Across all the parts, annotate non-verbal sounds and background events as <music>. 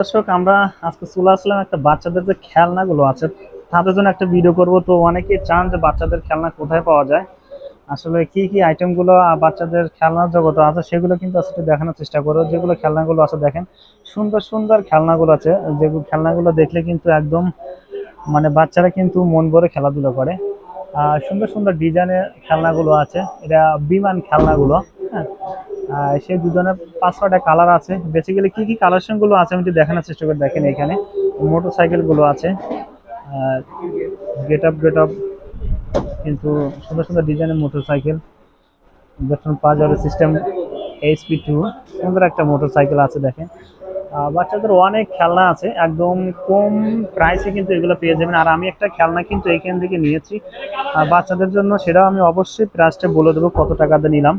দর্শক, আমরা আজকে চলে আসলাম একটা বাচ্চাদের যে খেলনাগুলো আছে, তাদের জন্য একটা ভিডিও করব। তো অনেকেই চান যে বাচ্চাদের খেলনা কোথায় পাওয়া যায়। আসলে কি কি আইটেমগুলো বাচ্চাদের খেলনার জগৎ আছে, সেগুলো কিন্তু আসলে দেখানোর চেষ্টা করো যেগুলো খেলনাগুলো আছে, দেখেন, সুন্দর সুন্দর খেলনাগুলো আছে। যেগুলো খেলনাগুলো দেখলে কিন্তু একদম মানে বাচ্চারা কিন্তু মন ভরে খেলাধুলা করে। আর সুন্দর সুন্দর ডিজাইনের খেলনাগুলো আছে। এটা বিমান খেলনাগুলো হ্যাঁ। সেই দুজনের পাঁচ ছটা কালার আছে। বেসিক্যালি কি কী কালেকশনগুলো আছে আমি একটু দেখানোর চেষ্টা করে, দেখেন এখানে। মোটর সাইকেলগুলো আছে। গেট আপ গেট আপ কিন্তু সুন্দর সুন্দর ডিজাইনের মোটর সাইকেল পাওয়া যাবে সিস্টেম এইচপি টু সুন্দর একটা মোটর সাইকেল আছে, দেখেন। বাচ্চাদের অনেক খেলনা আছে, একদম কম প্রাইসে কিন্তু এগুলো পেয়ে যাবেন। আর আমি একটা খেলনা কিন্তু এখান থেকে নিয়েছি। আর বাচ্চাদের জন্য সেটাও আমি অবশ্যই প্রাইসটা বলে দেবো, কত টাকাতে নিলাম।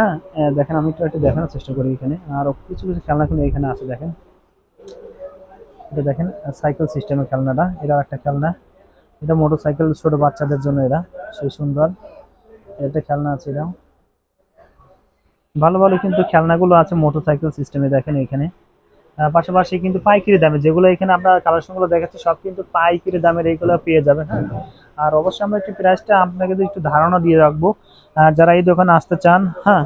হ্যাঁ দেখেন, আমি একটু একটু দেখানোর চেষ্টা করি এখানে। আর কিছু কিছু খেলনা কিন্তু এখানে আছে, দেখেন। এটা দেখেন, সাইকেল সিস্টেমের খেলনাটা, এটাও একটা খেলনা। এটা মোটর সাইকেল ছোট বাচ্চাদের জন্য এরা সেই সুন্দর। এটা খেলনা আছে এটাও। ভালো ভালো কিন্তু খেলনাগুলো আছে মোটর সাইকেল সিস্টেমে, দেখেন এখানে। পাশাপাশি কিন্তু পাইকারি দামে, যেগুলো এখানে আমরা কালেকশনগুলো দেখাচ্ছি, সব কিন্তু পাইকারি দামের এইগুলো পেয়ে যাবেন হ্যাঁ। আর অবশ্যই আমরা একটু প্রাইসটা আপনাকে একটু ধারণা দিয়ে রাখব। যারা এই দোকানে আসতে চান হ্যাঁ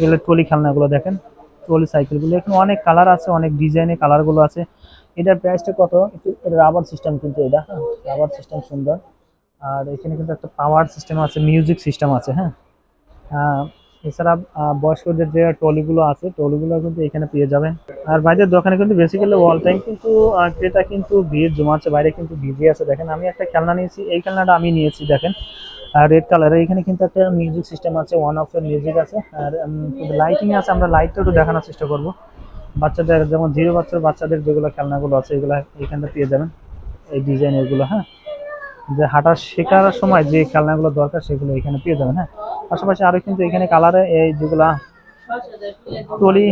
এগুলো ট্রলি খেলনাগুলো দেখেন, ট্রলি সাইকেলগুলো। এখানে অনেক কালার আছে, অনেক ডিজাইনের কালারগুলো আছে। এটার প্রাইসটা কত? একটু রাবার সিস্টেম কিন্তু এটা হ্যাঁ রাবার সিস্টেম সুন্দর। আর এখানে কিন্তু একটা পাওয়ার সিস্টেম আছে মিউজিক সিস্টেম আছে হ্যাঁ। এছাড়া বয়স্কদের যে ট্রলিগুলো আছে, ট্রলিগুলো কিন্তু এখানে পেয়ে যাবেন। আর বাইরের দোকানে কিন্তু বেসিক্যালি অল টাইম কিন্তু ক্রেতা কিন্তু ভিড় জমাচ্ছে, বাইরে কিন্তু ভিজে আছে। দেখেন, আমি একটা খেলনা নিয়েছি, এই খেলনাটা আমি নিয়েছি, দেখেন। আর রেড কালারের এখানে কিন্তু একটা মিউজিক সিস্টেম আছে ওয়ান অফ মিউজিক আছে। আর লাইটিং আছে, আমরা লাইটটা একটু দেখানোর চেষ্টা করব। বাচ্চাদের, যেমন জিরো বাচ্চার বাচ্চাদের যেগুলো খেলনাগুলো আছে, এগুলো এখানটা পেয়ে যাবেন, এই ডিজাইন এগুলো হ্যাঁ? যে হাঁটা শেখার সময় যে খেলনাগুলো দরকার, সেগুলো এখানে পেয়ে যাবেন হ্যাঁ? পাশাপাশি আরও কিন্তু এখানে কালারে এই যেগুলা টলি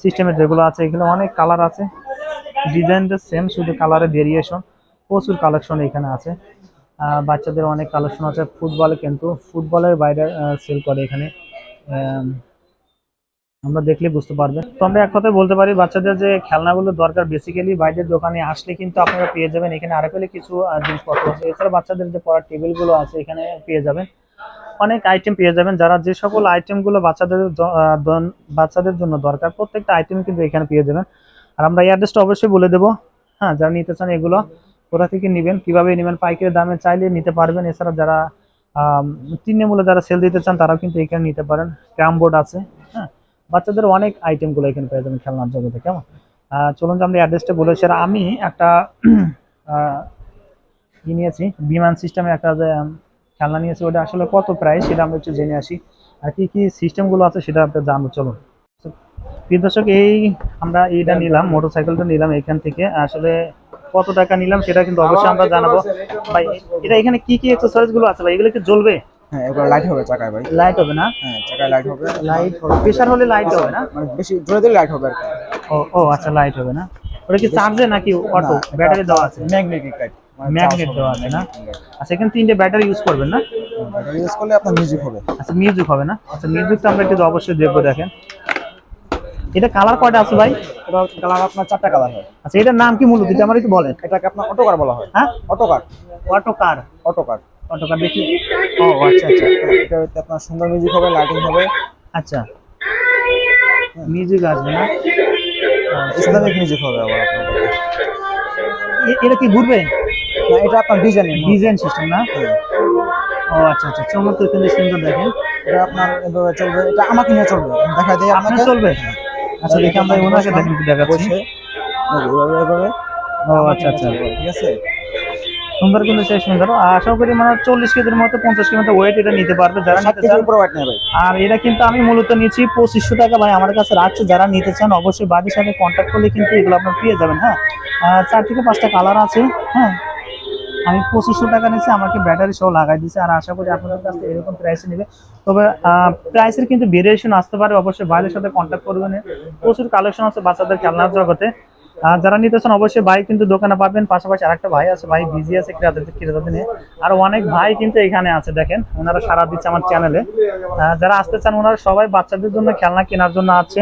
সিস্টেমের যেগুলো আছে এগুলো অনেক কালার আছে। ডিজাইনটা সেম শুধু কালারের ভেরিয়েশন প্রচুর কালেকশন এখানে আছে। বাচ্চাদের অনেক কালেকশন আছে। ফুটবল কিন্তু ফুটবলের বাইরে সেল করে এখানে। আম, আমরা দেখলে বুঝতে পারবেন তো আমরা এক কথায় বলতে পারি বাচ্চাদের যে খেলনাগুলো দরকার বেসিক্যালি বাইরের দোকানে আসলে কিন্তু আপনারা পেয়ে যাবেন। এখানে আরও কিছু জিনিসপত্র আছে। এছাড়া বাচ্চাদের যে পড়ার টেবিলগুলো আছে এখানে পেয়ে যাবেন। অনেক আইটেম পেয়ে যাবেন। যারা যে সকল আইটেমগুলো বাচ্চাদের বাচ্চাদের জন্য দরকার, প্রত্যেকটা আইটেম কিন্তু এখানে পেয়ে যাবেন। আর আমরা অ্যাড্রেসটা অবশ্যই বলে দেবো। হ্যাঁ যারা নিতে চান এগুলো, কোথা থেকে নেবেন, কীভাবে নেবেন, পাইকারি দামে চাইলে নিতে পারবেন। এছাড়া যারা মূল্যে যারা সেল দিতে চান, তারাও কিন্তু এখানে নিতে পারেন। ক্যাম বোর্ড আছে হ্যাঁ। বাচ্চাদের অনেক আইটেমগুলো এখানে পেয়ে যাবেন খেলনার জগতে, কেমন? চলুন যে আমরা অ্যাড্রেসটা বলেছি আর আমি একটা <clears throat> নিয়েছি, বিমান সিস্টেমে একটা খেলনা নিয়েছি ওটা আসলে কত প্রাইস সেটা আমরা একটু জেনে আসি। আর কি কি সিস্টেমগুলো আছে সেটা আপনার জানব চলুন। প্রিয় দর্শক এই আমরা এইটা নিলাম মোটরসাইকেলটা নিলাম এখান থেকে। আসলে কত টাকা নিলাম সেটা কিন্তু অবশ্যই আমরা জানাব। ভাই এটা এখানে কি কি গুলো আছে ভাই? এগুলো কি জ্বলবে? হ্যাঁ এগুলো লাইট হবে চাকায় ভাই। লাইট হবে না? হ্যাঁ চাকায় লাইট হবে। লাইট হবে। প্রেসার হলে লাইট হবে না? মানে বেশি জোরে দিলে লাইট হবে ও ও আচ্ছা লাইট হবে না। ওটা কি চার্জে নাকি অটো ব্যাটারি দেওয়া আছে। ম্যাগনেটিক লাইট ম্যাগনেট দেওয়া আছে না? আচ্ছা এখানে তিনটে ব্যাটারি ইউজ করবেন না? ব্যাটারি ইউজ করলে আপনার মিউজিক হবে। আচ্ছা মিউজিক হবে না? আচ্ছা মিউজিকটা আমরা একটু অবশ্যই দেখব দেখেন। এটা কালার কয়টা আছে ভাই? এটা কালার আপনার চারটা কালার হয়। আচ্ছা এটার নাম কি মূলত? এটা আমার একটু বলেন। এটাকে আপনার অটো কার বলা হয়। হ্যাঁ? Auto car auto car auto car auto car দেখি। ও আচ্ছা আচ্ছা। এটা হচ্ছে আপনার সুন্দর মিউজিক হবে লাইটিং হবে। আচ্ছা। মিউজিক আসবে না। ইসলামিক মিউজিক হবে আবার আপনার। এটা কি ঘুরবে? এটা আপনার ডিজাইন ডিজাইন সিস্টেম না? ও আচ্ছা আচ্ছা চমৎকার কিন্তু সুন্দর দেখেন। এটা আপনার এভাবে চলবে এটা আমাকে নিয়ে চলবে দেখা আপনার আপনাকে। চলবে? আচ্ছা দেখি আমরা ওনাকে দেখেন দেখাচ্ছি। এভাবে এভাবে। ও আচ্ছা আচ্ছা। ঠিক আছে? সুন্দর কিন্তু সেই সুন্দর। আশা করি মানে চল্লিশ কেজির মতো পঞ্চাশ কেজির মতো ওয়েট এটা নিতে পারবে। যারা নিতে চান আর এটা কিন্তু আমি মূলত নিচ্ছি পঁচিশশো টাকা ভাই। আমার কাছে রাখছে যারা নিতে চান অবশ্যই বাড়ির সাথে কন্ট্যাক্ট করলে কিন্তু এগুলো আপনার পেয়ে যাবেন হ্যাঁ? চার থেকে পাঁচটা কালার আছে হ্যাঁ? আমি পঁচিশশো টাকা নিচ্ছি আমাকে ব্যাটারি সহ লাগাই দিচ্ছে আর আশা করি আপনাদের কাছে এরকম প্রাইসে নেবে। তবে প্রাইসের কিন্তু ভেরিয়েশন আসতে পারে, অবশ্যই বাইরের সাথে কন্ট্যাক্ট করবেন। প্রচুর কালেকশন আছে বাচ্চাদের খেলনার জগতে। যারা নিতে চান, অবশ্যই ভাই কিন্তু দোকানে পাবেন। পাশাপাশি আরেকটা ভাই আছে, ভাই বিজি আছে ক্রেতাদের ক্রেতাদের নিয়ে। আর অনেক ভাই কিন্তু এখানে আছে, দেখেন। ওনারা সারা দিচ্ছে আমার চ্যানেলে যারা আসতে চান, ওনারা সবাই বাচ্চাদের জন্য খেলনা কেনার জন্য আছে।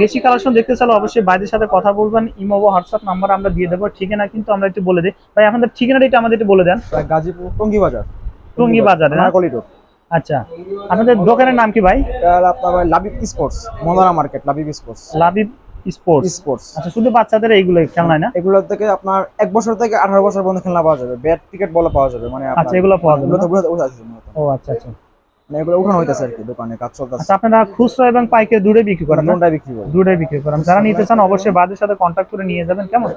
বেশি কালেকশন দেখতে চাইলে অবশ্যই ভাইদের সাথে কথা বলবেন। ইমো বা হোয়াটসঅ্যাপ নাম্বার আমরা দিয়ে দেবো। ঠিকানা কিন্তু আমরা একটু বলে দিই। ভাই আপনাদের ঠিকানাটা একটু আমাদের একটু বলে দেন। গাজীপুর টঙ্গি বাজার টঙ্গী বাজারে রোড। আচ্ছা। আপনাদের দোকানের নাম কি ভাই? আপনার ভাই Labib sports মদানা market Labib sports. Labib sports? Sports. আচ্ছা শুধু বাচ্চাদের এইগুলো খেলনায় না? এগুলো থেকে আপনার এক বছর থেকে আঠারো বছর পর্যন্ত খেলনা পাওয়া যাবে। ব্যাট টিকেট বলে পাওয়া যাবে। মানে আচ্ছা, এগুলো পাওয়া যাবে। ও আচ্ছা আচ্ছা। এগুলো উঠানো হইতেছে আর কি দোকানে কাজ চলতেছে। আচ্ছা আপনারা খুচরা এবং পাইকারি দুটোই বিক্রি করেন বিক্রি করেন দুটোই বিক্রি করেন। যারা নিতে চান অবশ্যই বাদের সাথে কন্ট্যাক্ট করে নিয়ে যাবেন কেমন?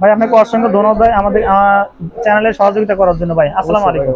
ভাই আপনাকে অসংখ্য ধন্যবাদ। ভাই আমাদের চ্যানেলে সহযোগিতা করার জন্য ভাই। আসসালামু আলাইকুম।